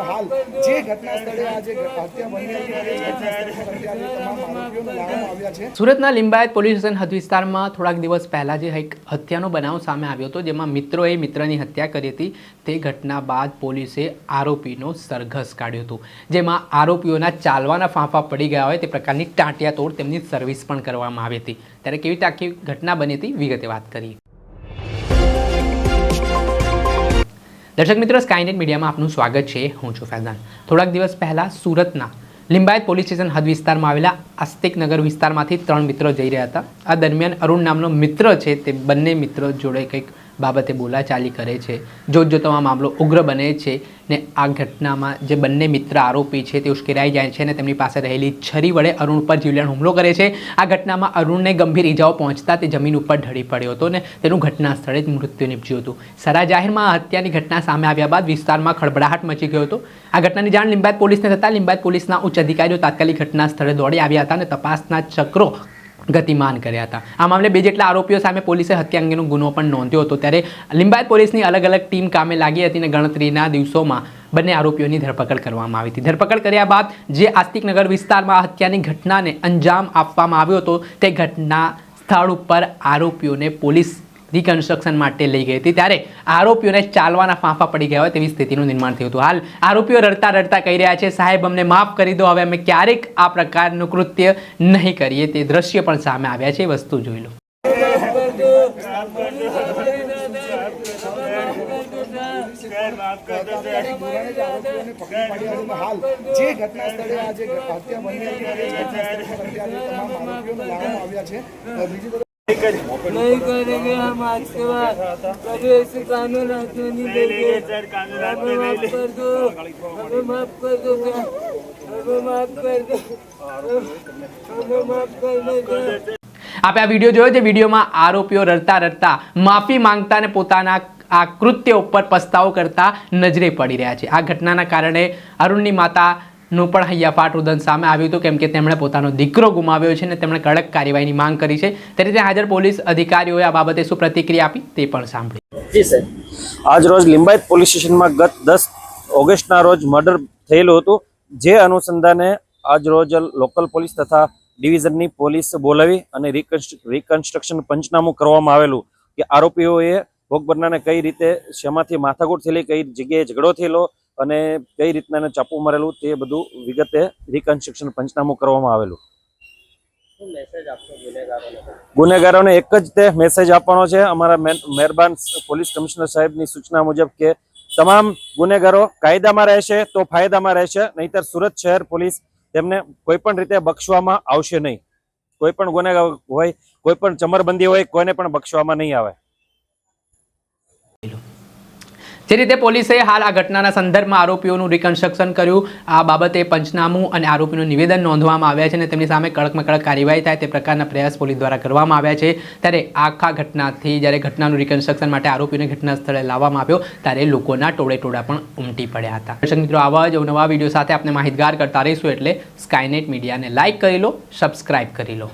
હાલ જે ઘટના સ્થળે હત્યા છે. સુરતના લિંબાયત પોલીસ સ્ટેશન હદ વિસ્તારમાં થોડાક દિવસ પહેલાં જે એક હત્યાનો બનાવ સામે આવ્યો હતો જેમાં મિત્રોએ મિત્રની હત્યા કરી હતી. તે ઘટના બાદ પોલીસે આરોપીનો સરઘસ કાઢ્યો હતો જેમાં આરોપીઓના ચાલવાના ફાંફા પડી ગયા હોય તે પ્રકારની ટાંટિયા તોડ તેમની સર્વિસ પણ કરવામાં આવી હતી. ત્યારે કેવી રીતે આખી ઘટના બની હતી વિગતે વાત કરી દર્શક મિત્રો સ્કાયનેટ મીડિયામાં આપનું સ્વાગત છે. હું છું ફૈઝાન. થોડાક દિવસ પહેલાં સુરતના લિંબાયત પોલીસ સ્ટેશન હદ વિસ્તારમાં આવેલા આસ્તિક નગર વિસ્તારમાંથી ત્રણ મિત્રો જઈ રહ્યા હતા. આ દરમિયાન અરુણ નામનો મિત્ર છે તે બંને મિત્રો જોડે કંઈક બાબતે બોલાચાલી કરે છે. જોત જોતામાં મામલો ઉગ્ર બને છે ને આ ઘટનામાં જે બંને મિત્ર આરોપી છે તે ઉશ્કેરાઈ જાય છે અને તેમની પાસે રહેલી છરી વડે અરુણ ઉપર જીવલેણ હુમલો કરે છે. આ ઘટનામાં અરુણને ગંભીર ઈજાઓ પહોંચતા તે જમીન ઉપર ઢળી પડ્યો હતો ને તેનું ઘટના સ્થળે જ મૃત્યુ નીપજ્યું હતું. સરા જાહેરમાં હત્યાની ઘટના સામે આવ્યા બાદ વિસ્તારમાં ખળબડાહટ મચી ગયો હતો. આ ઘટનાની જાણ લિંબાયત પોલીસને થતાં લિંબાયત પોલીસના ઉચ્ચ અધિકારીઓ તાત્કાલિક ઘટના સ્થળે દોડી આવ્યા હતા અને તપાસના ચક્રો ગતિમાન કર્યા હતા. આ મામલે બે જેટલા આરોપીઓ સામે પોલીસે હત્યા અંગેનો ગુનો પણ નોંધ્યો હતો. ત્યારે લિંબાયત પોલીસની અલગ અલગ ટીમ કામે લાગી હતી અને ગણતરીના દિવસોમાં બંને આરોપીઓની ધરપકડ કરવામાં આવી હતી. ધરપકડ કર્યા બાદ જે આસ્તિકનગર વિસ્તારમાં હત્યાની ઘટનાને અંજામ આપવામાં આવ્યો હતો, તે ઘટના સ્થળ ઉપર આરોપીઓને પોલીસ રિકન્સ્ટ્રક્શન માટે લઈ ગઈ હતી. ત્યારે આરોપીઓને ચાલવાના ફાંફા પડી ગયા હોય તેવી સ્થિતિનું નિર્માણ થયું હતું. હાલ આરોપીઓ રડતા રડતા કહી રહ્યા છે, સાહેબ, અમને માફ કરી દો, હવે અમે ક્યારેક આ પ્રકારનું કૃત્ય નહીં કરીએ. તે દ્રશ્ય પણ સામે આવ્યા છે વસ્તુ જોઈ લો. બીજી नहीं करेंगे हम आज के बाद कभी ऐसे कानून हाथ में नहीं देंगे हमें माफ कर दो हमें माफ कर दो क्या हमें माफ कर दो हमें माफ कर दो આપે આ વિડીયો જોયો છે વિડીયોમાં આરોપીઓ રડતા રડતા માફી માંગતા અને પોતાના આ કૃત્ય ઉપર પસ્તાવો કરતા નજરે પડી રહ્યા છે આ ઘટનાના કારણે અરુણની માતાનું પણ હૈયાફાટ રુદન સામે આવ્યું હતું, કેમ કે તેમણે પોતાનો દીકરો ગુમાવ્યો છે અને તેમણે કડક કાર્યવાહીની માંગ કરી છે. ત્યારે ત્યાં હાજર પોલીસ અધિકારીઓએ આ બાબતે શું પ્રતિક્રિયા આપી તે પણ સાંભળી. આજ રોજ લિંબાયત પોલીસ સ્ટેશનમાં ગત દસ ઓગસ્ટના રોજ મર્ડર થયેલું હતું, જે અનુસંધાને આજ રોજ લોકલ પોલીસ તથા ડિવિઝનની પોલીસ બોલાવી અને રિકન્સ્ટ્રક્શન પંચનામું કરવામાં આવેલું કે આરોપીઓએ ભોગ કઈ રીતે શેમાંથી માથાકૂટ થયેલી, કઈ જગ્યાએ ઝઘડો થયેલો અને કઈ રીતના એને ચાપુ મારેલું તે બધું વિગતે રિકન્સ્ટ્રક્શન પંચનામું કરવામાં આવેલું. ગુનેગારોને? એક જ તે મેસેજ આપવાનો છે. અમારા મહેરબાન પોલીસ કમિશનર સાહેબની સૂચના મુજબ કે તમામ ગુનેગારો કાયદામાં રહેશે તો ફાયદામાં રહેશે નહીતર સુરત શહેર પોલીસ તેમને કોઈ પણ રીતે બક્ષવામાં આવશે નહીં. કોઈ પણ ગુનેગાર હોય કોઈ પણ ચમરબંધી હોય કોઈને પણ બક્ષવામાં નહીં આવે. જે રીતે પોલીસે હાલ આ ઘટનાના સંદર્ભમાં આરોપીઓનું રિકન્સ્ટ્રક્શન કર્યું. આ બાબતે પંચનામું અને આરોપીનું નિવેદન નોંધવામાં આવ્યા છે અને તેમની સામે કડકમાં કડક કાર્યવાહી થાય તે પ્રકારના પ્રયાસ પોલીસ દ્વારા કરવામાં આવ્યા છે. ત્યારે આખા ઘટનાથી જ્યારે ઘટનાનું રિકન્સ્ટ્રક્શન માટે આરોપીને ઘટના સ્થળે લાવવામાં આવ્યો, ત્યારે લોકોના ટોળે ટોળા પણ ઉમટી પડ્યા હતા. દર્શક મિત્રો, આવા જ નવા વીડિયો સાથે આપણે માહિતગાર કરતા રહીશું એટલે સ્કાયનેટ મીડિયાને લાઇક કરી લો સબસ્ક્રાઇબ કરી લો.